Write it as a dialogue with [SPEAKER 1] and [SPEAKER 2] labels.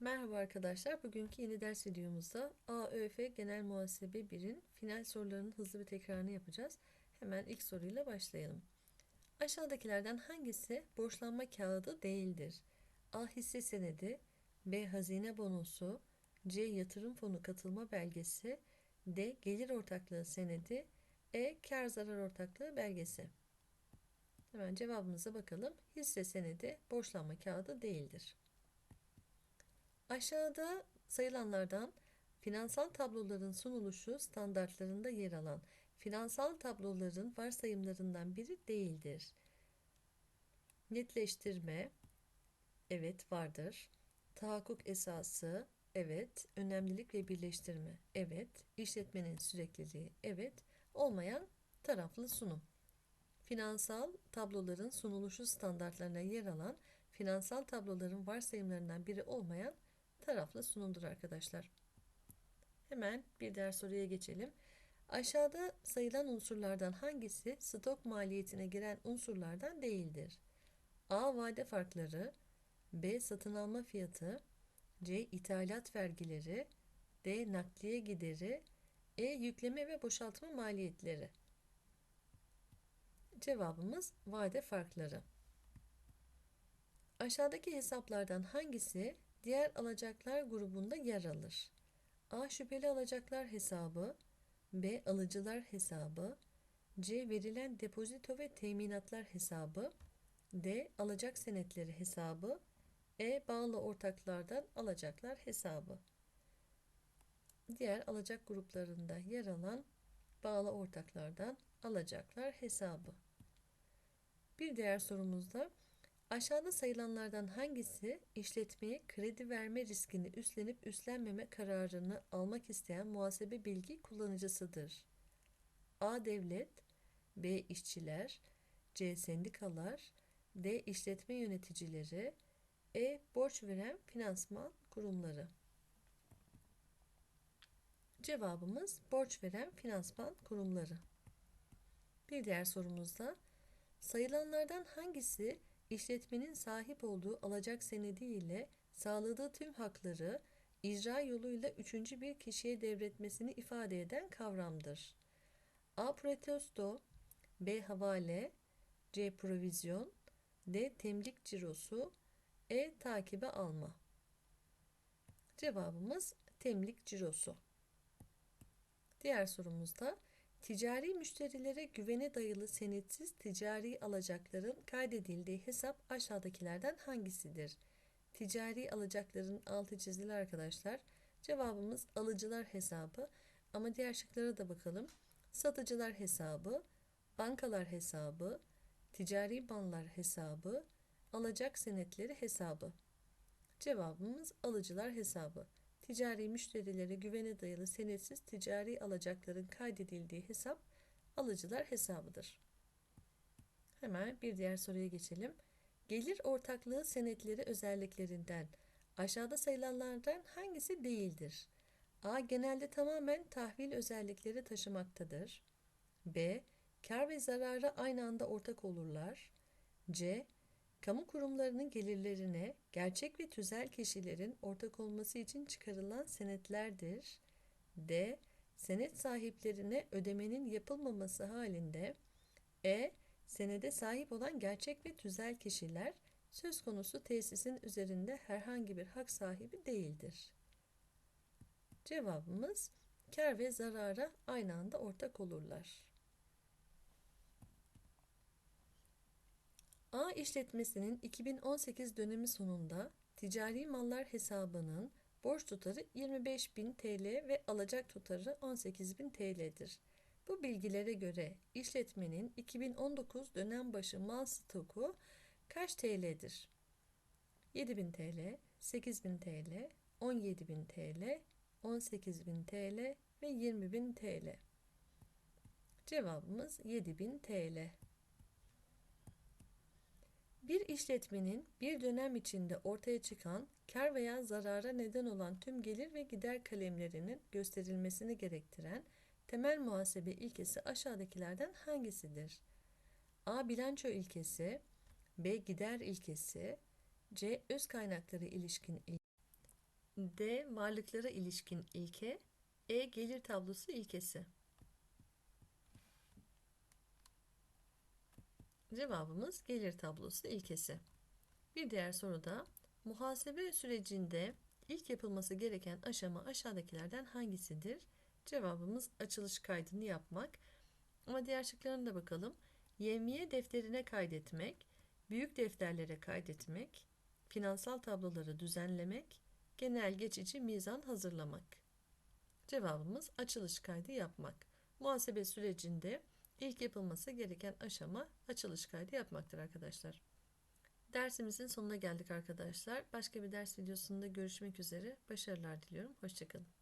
[SPEAKER 1] Merhaba arkadaşlar. Bugünkü yeni ders videomuzda AÖF Genel Muhasebe 1'in final sorularının hızlı bir tekrarını yapacağız. Hemen ilk soruyla başlayalım. Aşağıdakilerden hangisi borçlanma kağıdı değildir? A. Hisse senedi B. Hazine bonosu C. Yatırım fonu katılma belgesi D. Gelir ortaklığı senedi E. Kar zarar ortaklığı belgesi Hemen cevabımıza bakalım. Hisse senedi borçlanma kağıdı değildir. Aşağıda sayılanlardan finansal tabloların sunuluşu standartlarında yer alan finansal tabloların varsayımlarından biri değildir. Netleştirme, evet vardır. Tahakkuk esası, evet. Önemlilik ve birleştirme, evet. İşletmenin sürekliliği, evet. Olmayan taraflı sunum. Finansal tabloların sunuluşu standartlarına yer alan finansal tabloların varsayımlarından biri olmayan taraflı sunumdur arkadaşlar. Hemen bir diğer soruya geçelim. Aşağıda sayılan unsurlardan hangisi stok maliyetine giren unsurlardan değildir? A. Vade farkları B. Satın alma fiyatı C. ithalat vergileri D. Nakliye gideri E. Yükleme ve boşaltma maliyetleri Cevabımız vade farkları. Aşağıdaki hesaplardan hangisi diğer alacaklar grubunda yer alır? A. Şüpheli alacaklar hesabı B. Alıcılar hesabı C. Verilen depozito ve teminatlar hesabı D. Alacak senetleri hesabı E. Bağlı ortaklardan alacaklar hesabı Diğer alacak gruplarında yer alan bağlı ortaklardan alacaklar hesabı. Bir diğer sorumuzda Aşağıda sayılanlardan hangisi işletmeye kredi verme riskini üstlenip üstlenmeme kararını almak isteyen muhasebe bilgi kullanıcısıdır? A. Devlet B. işçiler C. Sendikalar D. işletme yöneticileri E. Borç veren finansman kurumları Cevabımız borç veren finansman kurumları. Bir diğer sorumuzda sayılanlardan hangisi işletmenin sahip olduğu alacak senedi ile sağladığı tüm hakları icra yoluyla üçüncü bir kişiye devretmesini ifade eden kavramdır. A. Protesto B. Havale C. Provizyon D. Temlik cirosu E. Takibe alma Cevabımız temlik cirosu. Diğer sorumuzda Ticari müşterilere güvene dayalı senetsiz ticari alacakların kaydedildiği hesap aşağıdakilerden hangisidir? Ticari alacakların altı çizili arkadaşlar. Cevabımız alıcılar hesabı ama diğer şıklara da bakalım. Satıcılar hesabı, bankalar hesabı, ticari mallar hesabı, alacak senetleri hesabı. Cevabımız alıcılar hesabı ticari müşterilere güvene dayalı senetsiz ticari alacakların kaydedildiği hesap alıcılar hesabıdır. Hemen bir diğer soruya geçelim. Gelir ortaklığı senetleri özelliklerinden aşağıda sayılanlardan hangisi değildir? A. Genelde tamamen tahvil özellikleri taşımaktadır. B. Kar ve zarara aynı anda ortak olurlar. C kamu kurumlarının gelirlerine gerçek ve tüzel kişilerin ortak olması için çıkarılan senetlerdir. D. Senet sahiplerine ödemenin yapılmaması halinde E. Senede sahip olan gerçek ve tüzel kişiler söz konusu tesisin üzerinde herhangi bir hak sahibi değildir. Cevabımız kar ve zarara aynı anda ortak olurlar. A işletmesinin 2018 dönemi sonunda ticari mallar hesabının borç tutarı 25.000 TL ve alacak tutarı 18.000 TL'dir. Bu bilgilere göre işletmenin 2019 dönem başı mal stoku kaç TL'dir? 7.000 TL, 8.000 TL, 17.000 TL, 18.000 TL ve 20.000 TL. Cevabımız 7.000 TL. Bir işletmenin bir dönem içinde ortaya çıkan kar veya zarara neden olan tüm gelir ve gider kalemlerinin gösterilmesini gerektiren temel muhasebe ilkesi aşağıdakilerden hangisidir? A. Bilanço ilkesi B. Gider ilkesi C. Öz kaynakları ilişkin ilkesi D. Varlıklara ilişkin ilke. E. Gelir tablosu ilkesi. Cevabımız gelir tablosu ilkesi. Bir diğer soruda muhasebe sürecinde ilk yapılması gereken aşama aşağıdakilerden hangisidir? Cevabımız açılış kaydını yapmak. Ama diğer şıklarına da bakalım. Yevmiye defterine kaydetmek, büyük defterlere kaydetmek, finansal tabloları düzenlemek, genel geçici mizan hazırlamak. Cevabımız açılış kaydı yapmak. Muhasebe sürecinde ilk yapılması gereken aşama açılış kaydı yapmaktır arkadaşlar. Dersimizin sonuna geldik arkadaşlar. Başka bir ders videosunda görüşmek üzere. Başarılar diliyorum. Hoşçakalın.